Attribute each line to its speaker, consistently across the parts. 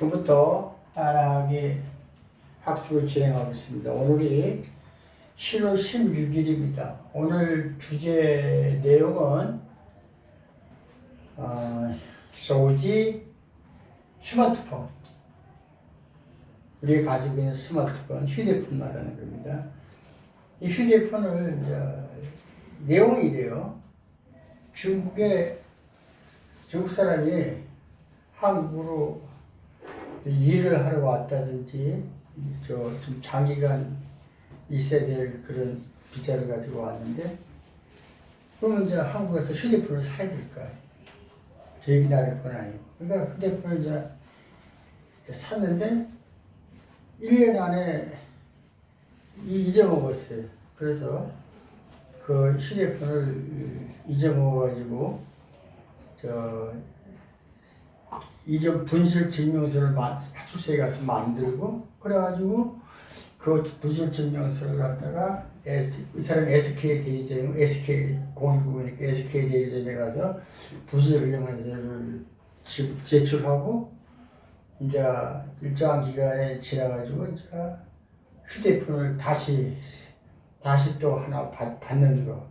Speaker 1: 지금부터 따라하기 학습을 진행하고 있습니다. 오늘이 10월 16일입니다. 오늘 주제 내용은 어, 소지 스마트폰 우리가 가지고 있는 스마트폰 휴대폰 말하는 겁니다. 이 휴대폰을 이제 내용이 이래요. 중국의 중국 사람이 한국으로 일을 하러 왔다든지 저 좀 장기간 있어야 될 그런 비자를 가지고 왔는데 그러면 이제 한국에서 휴대폰을 사야 될거 아니에요. 저희 나라 건 아니고. 그러니까 휴대폰을 이제 이제 샀는데 1년 안에 이- 잊어먹었어요. 그래서 그 휴대폰을 잊어먹어가지고 저 이전 분실 증명서를 마- 파출소에 가서 만들고 그래가지고 그 분실 증명서를 갖다가 S, 이 사람 SK 대리점, SK 공익국이니까 SK 대리점에 가서 분실 증명서를 지- 제출하고 이제 일정한 기간에 지나가지고 이제 휴대폰을 다시 다시 또 하나 받, 받는 거.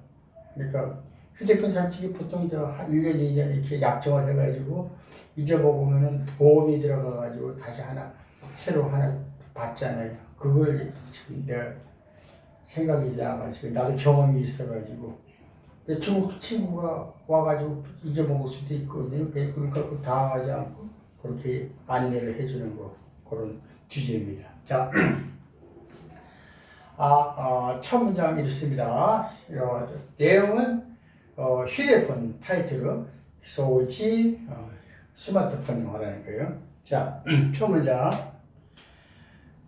Speaker 1: 그러니까 휴대폰 설치기 보통 저 1년, 2년 이렇게 약정을 해가지고 잊어먹으면은 보험이 들어가가지고 다시 하나 새로 하나 받잖아요. 그걸 지금 내가 생각이 나가지고 나도 경험이 있어가지고 중국 친구가 와가지고 잊어먹을 수도 있거든요. 그러니까 그 당하지 않고 그렇게 안내를 해주는 거 그런 주제입니다. 자. 아, 어, 첫 문장 이렇습니다. 어, 내용은 어, 휴대폰 타이틀로 소지 어, 스마트폰 말하는 거예요. 자, 첫 문장.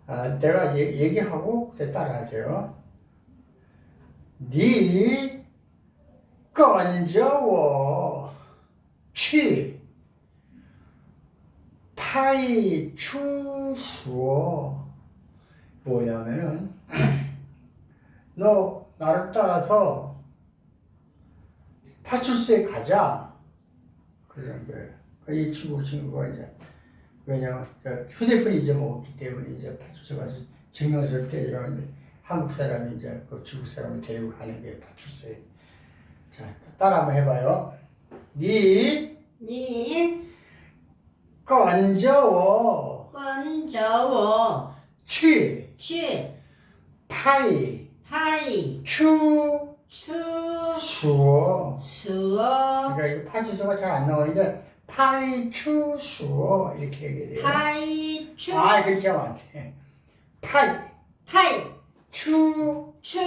Speaker 1: 아, 내가 얘, 얘기하고 따라하세요. 네 건져워 취 타이 추수어 뭐냐면은 너 나를 따라서 파출소에 가자 그러는 거예요. 그이 친구 친구가 이제 왜냐면 휴대폰이 잊어먹었기 때문에 이제 파출소 가서 증명서를 떼려는데 한국 사람이 이제 그 중국 사람을 데리고 가는 게 파출소에. 자 따라 한번 해봐요.
Speaker 2: 네니
Speaker 1: 건져워
Speaker 2: 건져워
Speaker 1: 취
Speaker 2: 취
Speaker 1: 파이
Speaker 2: 파이
Speaker 1: 추
Speaker 2: 추
Speaker 1: 수어.
Speaker 2: 수어.
Speaker 1: 그러니까 이거 파주소가 잘 안 나오니까 파이 추 수어 이렇게 얘기해야 돼요.
Speaker 2: 파이 추.
Speaker 1: 아 그렇게 하면 안 돼. 파이.
Speaker 2: 파이.
Speaker 1: 추.
Speaker 2: 추.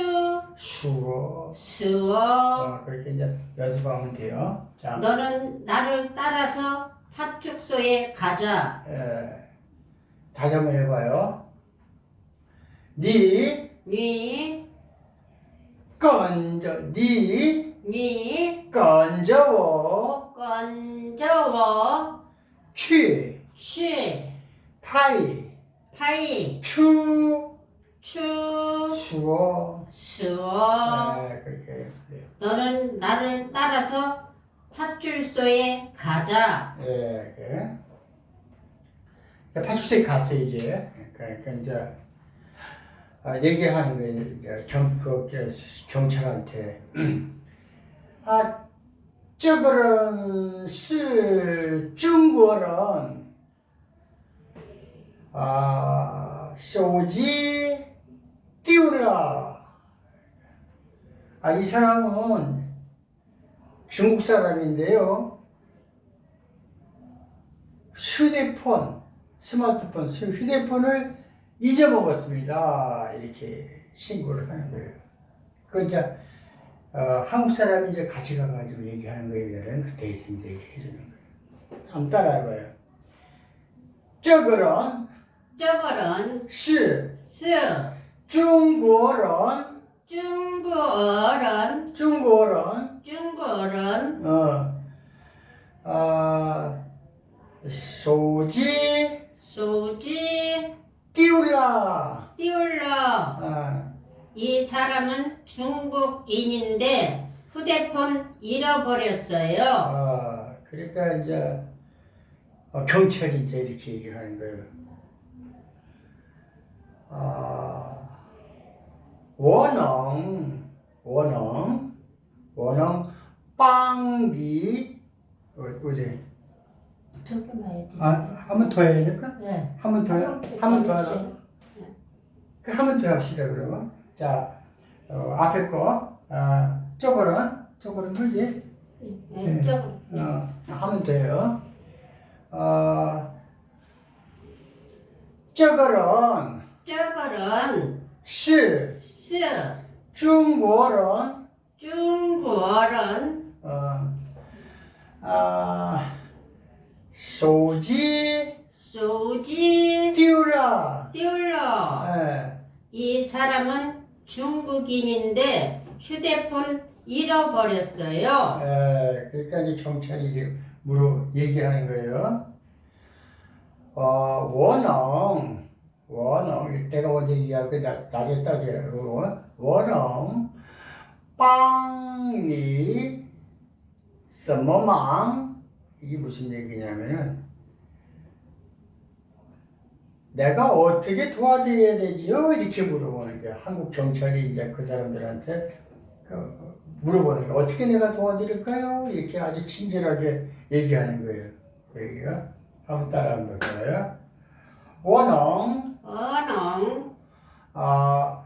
Speaker 1: 수어.
Speaker 2: 수어.
Speaker 1: 어, 그렇게 이제 연습하면 돼요. 자,
Speaker 2: 너는 나를 따라서 파축소에 가자.
Speaker 1: 에, 다시 한번 해봐요.
Speaker 2: 네니
Speaker 1: 건져
Speaker 2: 네니
Speaker 1: 건져워.
Speaker 2: 건져워.
Speaker 1: 취
Speaker 2: 취.
Speaker 1: 파이
Speaker 2: 파이.
Speaker 1: 추
Speaker 2: 추.
Speaker 1: 수어
Speaker 2: 수어
Speaker 1: 네, 그렇게 해요.
Speaker 2: 너는 나를 따라서 파출소에 가자.
Speaker 1: 예, 그 파출소에 갔어 이제. 그러니까 이제 아, 얘기하는 게 이제 경, 그, 그 경찰한테. 아, 저거는, 쓸, 중국어는, 아, 소지, 띄우라. 아, 이 사람은 중국 사람인데요. 휴대폰, 스마트폰, 휴대폰을 잊어먹었습니다. 이렇게 신고를 하는 거예요. 그 이제 어, 한국 사람이 이제 같이 가가지고 얘기하는 거예요. 그때 있으면 얘기해 주는 거예요. 한번 따라해봐요. 저거는
Speaker 2: 저거는
Speaker 1: 시
Speaker 2: 스
Speaker 1: 중국어는
Speaker 2: 중국어는
Speaker 1: 중국어는
Speaker 2: 중국어는
Speaker 1: 어, 아, 소지
Speaker 2: 소지
Speaker 1: 띄우리라.
Speaker 2: 띄울러.
Speaker 1: 아,
Speaker 2: 이 사람은 중국인인데 휴대폰 잃어버렸어요.
Speaker 1: 아, 그러니까 이제 어, 경찰이 이제 이렇게 얘기하는 거예요. 아, 원엉, 원엉, 원엉 빵비 어, 어디
Speaker 2: 두 개만 해야 돼.
Speaker 1: 아, 한 번 더 해야 될까?
Speaker 2: 네.
Speaker 1: 한 번 더요? 한 번 더 하자. 한 번 더 합시다, 그러면. 자, 어, 앞에 거, 아, 쪼그런, 쪼그런 그지?
Speaker 2: 네. 네. 조금.
Speaker 1: 어, 하면 돼요. 어, 쪼그런,
Speaker 2: 조금은
Speaker 1: 시,
Speaker 2: 시 중국어는,
Speaker 1: 중국어는 어, 아, 소지
Speaker 2: 소지 띄울라 띄울라
Speaker 1: 예. 네.
Speaker 2: 이 사람은 중국인인데 휴대폰 잃어버렸어요.
Speaker 1: 예, 그러니까 이제 경찰이 물어 얘기하는 거예요. 어, 원엉, 원엉, 내가 어제 얘기하고 나- 나중에 따져요. 원엉, 빵니, 스머망, 이게 무슨 얘기냐면은 내가 어떻게 도와드려야 되지요? 이렇게 물어보는 거야. 한국 경찰이 이제 그 사람들한테 그 물어보는 거야. 어떻게 내가 도와드릴까요? 이렇게 아주 친절하게 얘기하는 거예요. 그 얘기가 한번 따라한 거예요.
Speaker 2: 원홍,
Speaker 1: 원홍, 아,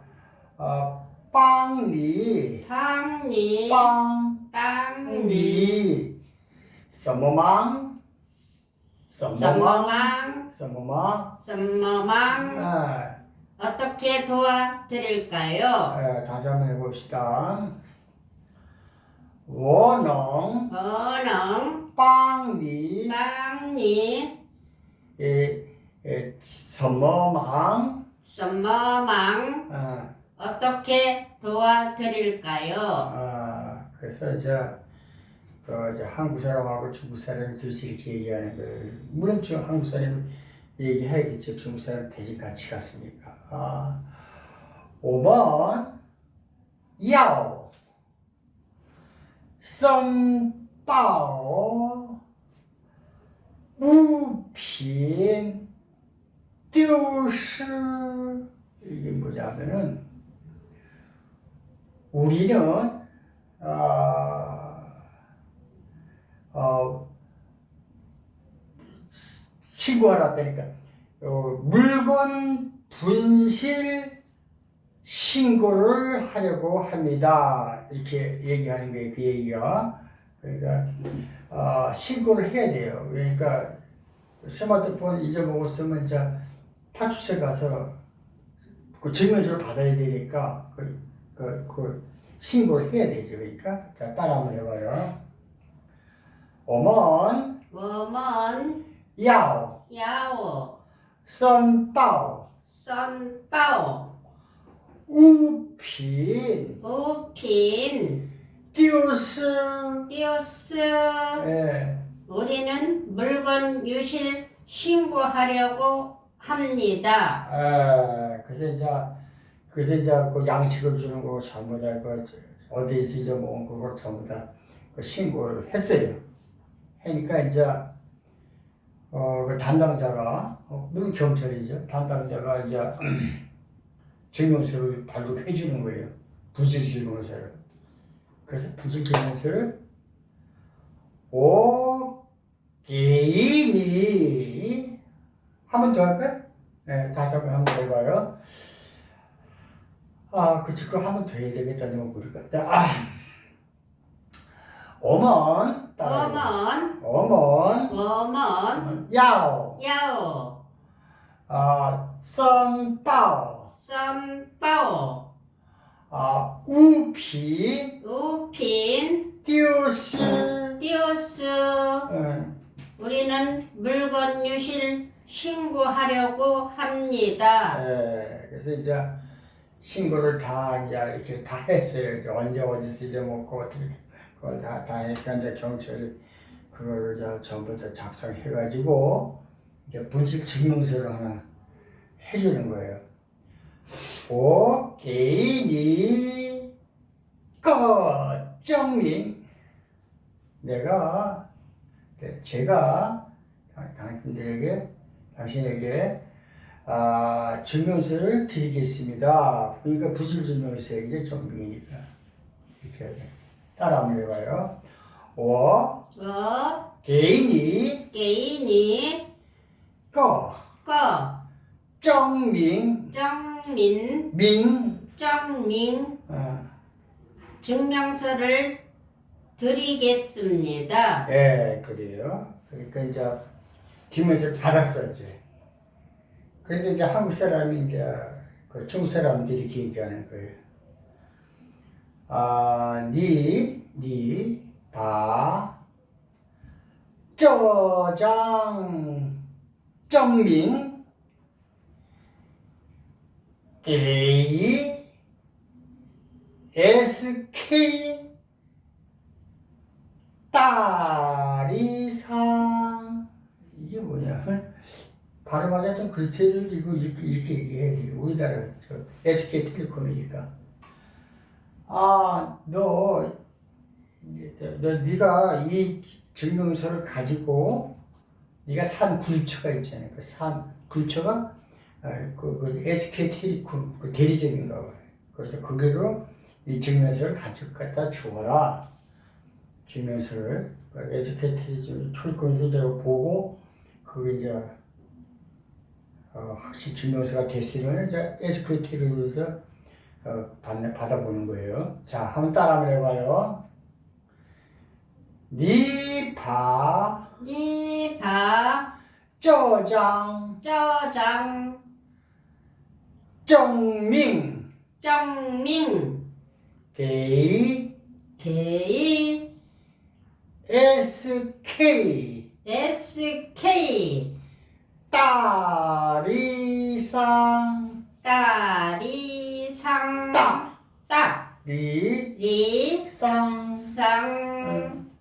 Speaker 1: 아,
Speaker 2: 빵리,
Speaker 1: 빵리,
Speaker 2: 빵,
Speaker 1: 빵리,
Speaker 2: 什么忙?什么忙?什么忙?什么忙?
Speaker 1: Eh.
Speaker 2: 어떻게 도와드릴까요?
Speaker 1: 네, 다시 한번 해봅시다. 워낭
Speaker 2: 워낭
Speaker 1: 빵니
Speaker 2: 빵니
Speaker 1: 에에
Speaker 2: 什么忙?什么忙?
Speaker 1: 아.
Speaker 2: 어떻게 도와드릴까요?
Speaker 1: 아, 그래서 이제 어, 이제 한국 사람하고 중국 사람 둘이 이렇게 얘기하는 거예요. 물론 저 한국 사람 얘기해야겠죠. 중국 사람 대신 같이 갔으니까. 아, 5번, 야오, 썬바오, 무빈, 띠우시. 이게 뭐냐면은, 우리는, 아, 신고하라다니까 어, 물건 분실 신고를 하려고 합니다. 이렇게 얘기하는 거예요. 그 얘기가 그러니까 어, 신고를 해야 돼요. 그러니까 스마트폰 잊어먹었으면 이제 파출소에 가서 그 증명서를 받아야 되니까 그, 그, 그 신고를 해야 되죠. 그러니까 자 따라 한번 해봐요. 我们
Speaker 2: 我们
Speaker 1: 要
Speaker 2: 要
Speaker 1: 申报
Speaker 2: 申报
Speaker 1: 物品
Speaker 2: 物品
Speaker 1: 丢失。
Speaker 2: 丢失
Speaker 1: 예,
Speaker 2: 우리는 물건 유실 신고하려고 합니다.
Speaker 1: 아, 그래서 이제 그래서 이제 그 양식을 주는 거 전부 다그 어디서 잊어먹은 그걸 전부 다그 신고를 했어요. 하니까 이제 어 그 담당자가 어, 물론 경찰이죠. 담당자가 이제 증명서를 발급해 주는 거예요. 부실 증명서를. 그래서 부실 증명서를 오 개인이 한 번 더 할까요? 네, 다시 한번 한번 더 해봐요. 아, 그치, 그거 한번 더 해야 되겠다. 너무. 자, 아. 어먼 따라 어먼
Speaker 2: 어먼
Speaker 1: 어먼
Speaker 2: 야오.
Speaker 1: 야오. 아 썬바오.
Speaker 2: 쌈바오.
Speaker 1: 아 우피
Speaker 2: 우핀. 띄우스 띄우스
Speaker 1: 응.
Speaker 2: 우리는 물건 유실 신고하려고 합니다.
Speaker 1: 예, 그래서 이제 신고를 다 이제 이렇게 다 했어요. 이제 언제 어디서 잊어먹고 어떻게 그걸 다, 다 하니까 이제 경찰이 그걸 이제 전부 다 작성해가지고 이제 분식 증명서를 하나 해주는 거예요. 오, 개인이 끝! 정리! 내가, 제가 당신들에게, 당신에게 아, 증명서를 드리겠습니다. 그러니까 부실 증명서이죠, 정리니까. 이렇게 해야 돼. 따라 한번 해봐요. 워
Speaker 2: 워
Speaker 1: 개인이
Speaker 2: 개인이
Speaker 1: 거
Speaker 2: 거
Speaker 1: 정민
Speaker 2: 정민
Speaker 1: 민
Speaker 2: 정민
Speaker 1: 어,
Speaker 2: 증명서를 드리겠습니다.
Speaker 1: 예 그래요. 그러니까 이제 팀에서 받았어 이제. 그런데 이제 한국 사람이 이제 그 중국 사람들이 얘기하는 거예요. 아, 니, 니, 바, 저장, 정민, 게이, SK, 딸이상. 이게 뭐냐. 발음하기가 좀 글쎄를 이고 이렇게, 이렇게 얘기해. 우리나라 SK 텔레콤이니까. 아, 너, 너 네가 이 증명서를 가지고 네가 산 굴처가 있잖아. 그산 굴처가 아, 그, 그 SK텔레콤 그 대리점인가 봐요. 그래서 거기로 이 증명서를 가지고 갖다 주어라. 증명서를 SK텔레콤 텔레콤에서 이제 보고 그게 이제 어, 확실히 증명서가 됐으면 이제 SK텔레콤에서 어, 어, 받아보는 거예요. 자, 한번 따라 한번 해봐요. 니파
Speaker 2: 니파
Speaker 1: 저장
Speaker 2: 저장
Speaker 1: 정민
Speaker 2: 정민 게이
Speaker 1: 게이
Speaker 2: SK
Speaker 1: SK
Speaker 2: 따리상 따리
Speaker 1: 리,
Speaker 2: 리,
Speaker 1: 쌍,
Speaker 2: 쌍. 응.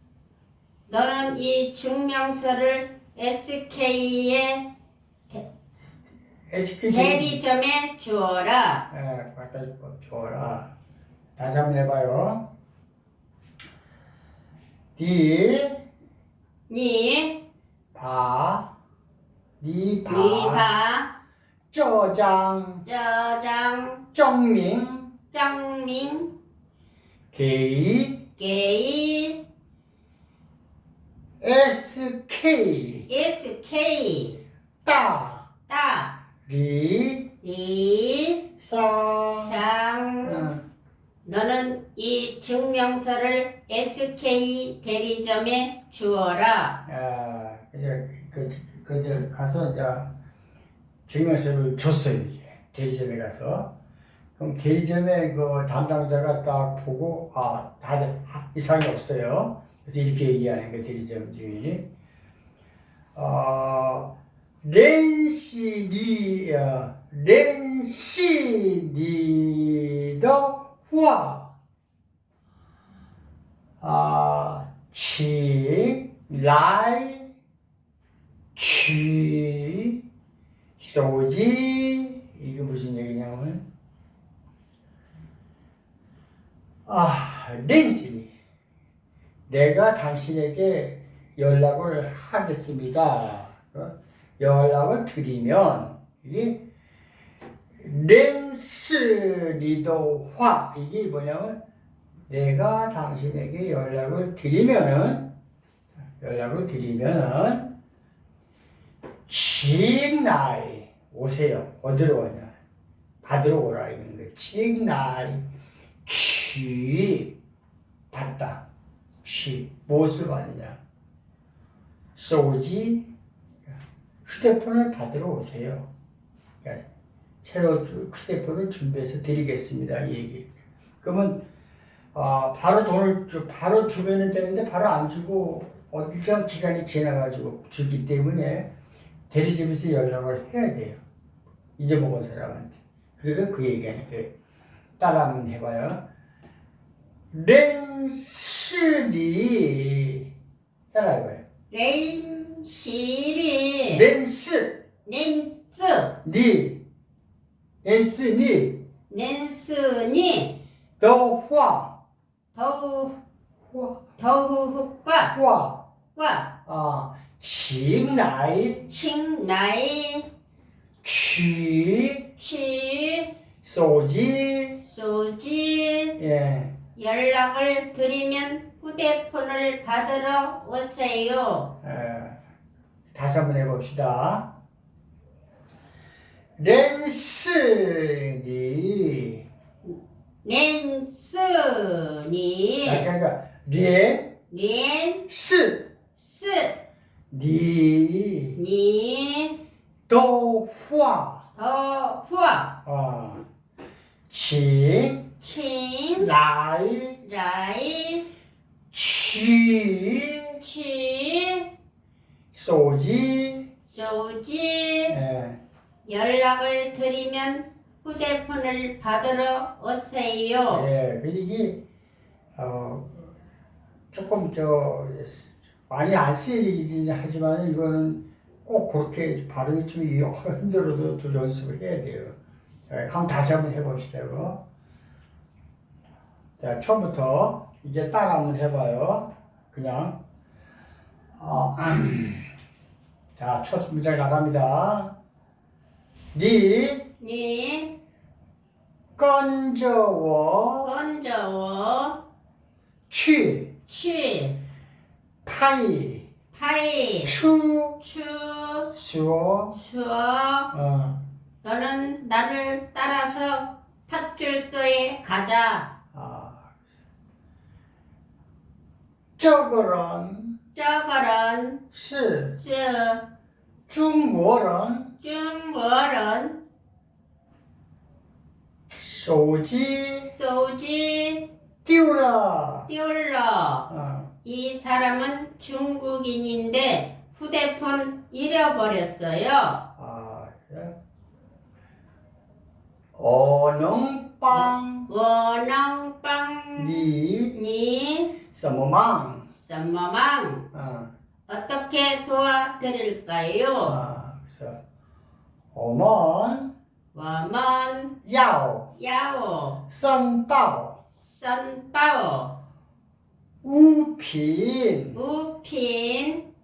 Speaker 2: 너는 이 증명서를 SK의
Speaker 1: SK
Speaker 2: 대리점에 주어라.
Speaker 1: 예, 갖다 줘라. 다시 한번 해봐요. 디,
Speaker 2: 니,
Speaker 1: 바, 니, 바,
Speaker 2: 니바,
Speaker 1: 저장,
Speaker 2: 저장,
Speaker 1: 정민,
Speaker 2: 장민, 게이
Speaker 1: 게이
Speaker 2: SK
Speaker 1: SK
Speaker 2: 따
Speaker 1: 따.
Speaker 2: 리, 리,
Speaker 1: 쌍,
Speaker 2: 너는 이 증명서를 SK 대리점에 주어라.
Speaker 1: 아, 그저, 그, 그저 가서 이제 증명서를 줬어요, 이제. 대리점에 가서. 그럼 대리점의 그 담당자가 딱 보고 아 다들 이상이 없어요. 그래서 이렇게 얘기하는 거 대리점 주인이 어, 렌시니 어, 렌시니더 후아. 아 치라이 키 소지. 아, 렌시니 내가 당신에게 연락을 하겠습니다. 어? 연락을 드리면 이게 렌스리도화 이게 뭐냐면 내가 당신에게 연락을 드리면은 연락을 드리면은 칭나이 오세요 어디로 오냐 받으러 오라 이런 거 칭나이 취 받다 취 무엇을 받느냐 소지 휴대폰을 받으러 오세요. 새로 주- 휴대폰을 준비해서 드리겠습니다. 이 얘기. 그러면 어, 바로 돈을 주, 바로 주면은 되는데 바로 안 주고 어, 일정 기간이 지나가지고 주기 때문에 대리점에서 연락을 해야 돼요. 잊어먹은 사람한테. 그래서 그 얘기하는 거예요. 따라 한번 해봐요. 렌실이 따라 해봐요.
Speaker 2: 렌실이.
Speaker 1: 렌스
Speaker 2: 렌스
Speaker 1: 니. 렌스니.
Speaker 2: 렌스니.
Speaker 1: 더화
Speaker 2: 더우 더우과.
Speaker 1: 화
Speaker 2: 과.
Speaker 1: 아, 칭나이.
Speaker 2: 칭나이.
Speaker 1: 취
Speaker 2: 취.
Speaker 1: 소지.
Speaker 2: 소지
Speaker 1: 예.
Speaker 2: 연락을 드리면 휴대폰을 받으러 오세요.
Speaker 1: 에, 다시 한번 해봅시다. 렌스니.
Speaker 2: 낸스니.
Speaker 1: 그러니까 렌스.
Speaker 2: 렌스니.
Speaker 1: 니. 도화.
Speaker 2: 더화.
Speaker 1: 아, 칭,
Speaker 2: 칭,
Speaker 1: 라이,
Speaker 2: 라이,
Speaker 1: 취,
Speaker 2: 취,
Speaker 1: 소지,
Speaker 2: 조지,
Speaker 1: 예. 네.
Speaker 2: 연락을 드리면 휴대폰을 받으러 오세요.
Speaker 1: 예, 그 이게 어, 조금 저 많이 안 쓰이긴 하지만 이거는 꼭 그렇게 발음이 좀 힘들어도 또 연습을 해야 돼요. 예, 한번 다시 한번 해봅시다, 이거. 자, 처음부터 이제 따라 한번 해봐요. 그냥. 어, 자, 첫 문장 나갑니다. 니
Speaker 2: 니
Speaker 1: 건저워
Speaker 2: 건저워
Speaker 1: 취
Speaker 2: 취
Speaker 1: 타이
Speaker 2: 파이
Speaker 1: 추
Speaker 2: 추
Speaker 1: 수어
Speaker 2: 수어
Speaker 1: 어.
Speaker 2: 너는 나를 따라서 팥줄소에 가자.
Speaker 1: 아. 저거는
Speaker 2: 저거는
Speaker 1: 시
Speaker 2: 저
Speaker 1: 중국어는 중국어는 소지
Speaker 2: 소지
Speaker 1: 띄우라.
Speaker 2: 띄울러.
Speaker 1: 아.
Speaker 2: 이 사람은 중국인인데 휴대폰 잃어버렸어요.
Speaker 1: 아, 그래? Onompang
Speaker 2: 원앙빵.
Speaker 1: ni
Speaker 2: 니.
Speaker 1: samomang.
Speaker 2: 쌈마망.
Speaker 1: 아.
Speaker 2: 어떻게 도와드릴까요?
Speaker 1: 아, 그래서
Speaker 2: 오먼.
Speaker 1: 와만
Speaker 2: 야오.
Speaker 1: 야오.
Speaker 2: 선다오.
Speaker 1: 선바오.
Speaker 2: 우핀.
Speaker 1: 우핀.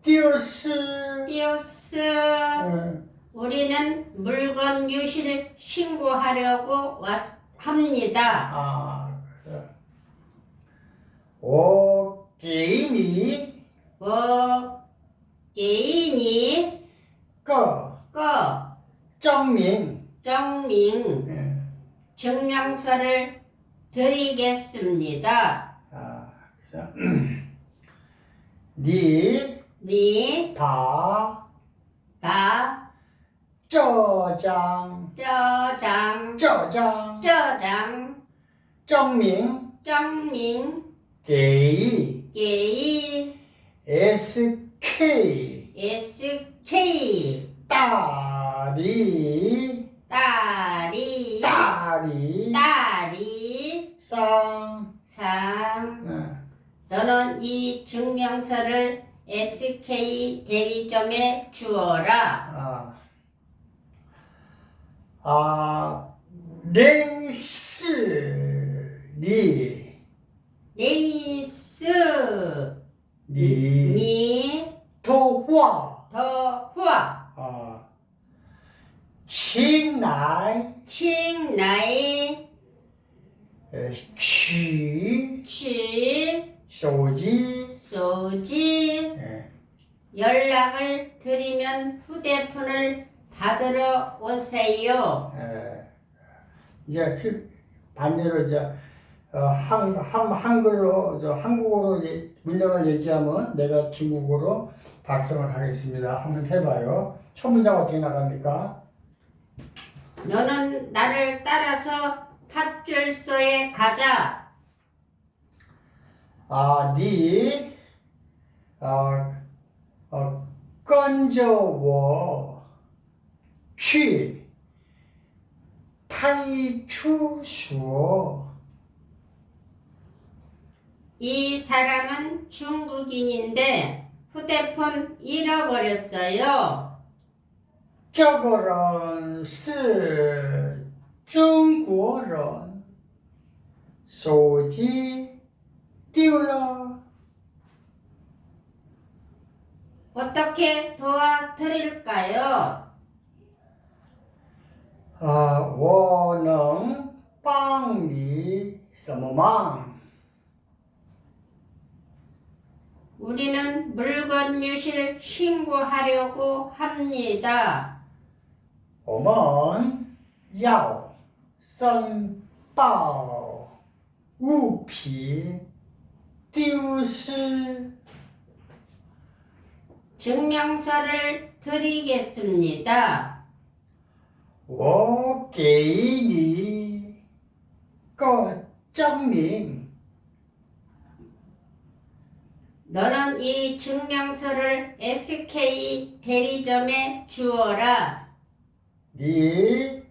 Speaker 2: 띠올스.
Speaker 1: 띠오스.
Speaker 2: 우리는 물건 유실을 신고하려고 왔, 합니다.
Speaker 1: 아, 그래. 오,
Speaker 2: 개인이 어, 개인이
Speaker 1: 거
Speaker 2: 거
Speaker 1: 정민
Speaker 2: 정민
Speaker 1: 예.
Speaker 2: 증명서를 드리겠습니다.
Speaker 1: 아, 그죠.
Speaker 2: 니,
Speaker 1: 니,
Speaker 2: 다,
Speaker 1: 다, 张
Speaker 2: 저장
Speaker 1: 这张
Speaker 2: 저장
Speaker 1: 证明
Speaker 2: 정민
Speaker 1: 给
Speaker 2: 개인
Speaker 1: SK
Speaker 2: SK
Speaker 1: 大理
Speaker 2: 딸이
Speaker 1: 大理
Speaker 2: 딸이
Speaker 1: 商，
Speaker 2: 상
Speaker 1: 嗯。
Speaker 2: 너는 이 증명서를 SK 대리점에 주어라.
Speaker 1: 啊 아,
Speaker 2: 레이스리, 레이스
Speaker 1: 니
Speaker 2: 니.
Speaker 1: 토화.
Speaker 2: 더화. 아,
Speaker 1: 칭나이.
Speaker 2: 칭 나이. 취
Speaker 1: 치. 소지.
Speaker 2: 소지.
Speaker 1: 예,
Speaker 2: 연락을 드리면 휴대폰을 받으러 오세요.
Speaker 1: 呃， 이제 그 반대로 이제 어, 한, 한, 한글로 저 한국어로 이제 문장을 얘기하면 내가 중국어로 발성을 하겠습니다. 한번 해봐요. 첫 문장 어떻게 나갑니까?
Speaker 2: 너는 나를 따라서 팥줄소에 가자.
Speaker 1: 아, 니, 아, 어, 跟 취 타이 추슈어
Speaker 2: 이 사람은 중국인인데 휴대폰 잃어버렸어요.
Speaker 1: 저거는 스 중국인 소지 띄울러
Speaker 2: 어떻게 도와드릴까요?
Speaker 1: 啊，我能帮你什么忙？
Speaker 2: 우리는 물건 유실 신고하려고 합니다.
Speaker 1: 我们要申报物品丢失。
Speaker 2: 증명서를 드리겠습니다.
Speaker 1: 오케이니 꽃정민
Speaker 2: 너는 이 증명서를 SK 대리점에 주어라.
Speaker 1: 니다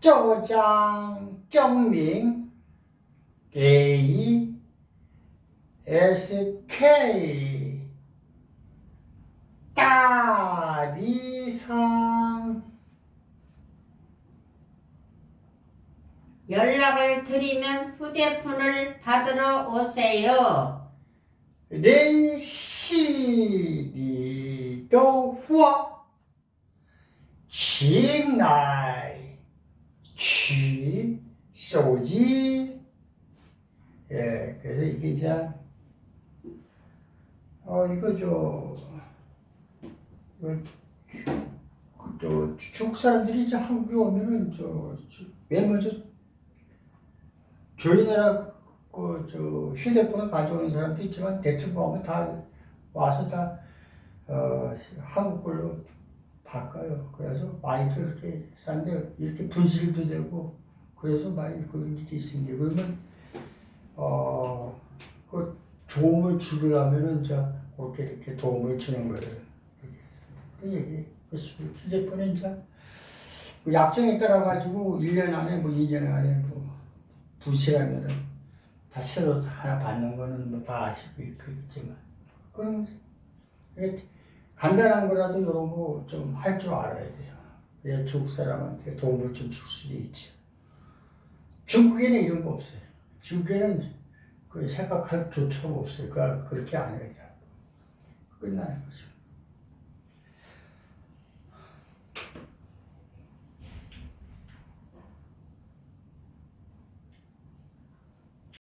Speaker 1: 조장 정민 게이 SK 다리상
Speaker 2: 연락을 드리면 휴대폰을 받으러 오세요.
Speaker 1: 렌시디도 후아 칭나이 취 소지. 예 그래서 이게 자 어 이거 좀 저 중국 사람들이 이제 한국에 오면은 저, 저맨 먼저 저희 나라 그저 휴대폰을 가져오는 사람도 있지만 대충 보면 다 와서 다 어, 한국 걸로 바꿔요. 그래서 많이들 이렇게 싼데 이렇게 분실도 되고 그래서 많이 그런 일이 있습니다. 그러면 어, 그 도움을 주려면은 이제 그렇게 이렇게 도움을 주는 거예요. 그 얘기. 그 휴대폰은 이제 그 약정에 따라 가지고 1년 안에 뭐 2년 안에 뭐 부실하면은 다 새로 하나 받는 거는 뭐 다 아시고 있겠지만 그런 이게 간단한 거라도 이런 거 좀 할 줄 알아야 돼요. 그래야 중국 사람한테 도움을 좀 줄 수도 있죠. 중국에는 이런 거 없어요. 중국에는 그 생각할 조차가 없어요. 그러니까 그렇게 안 해요. 끝나는 거죠.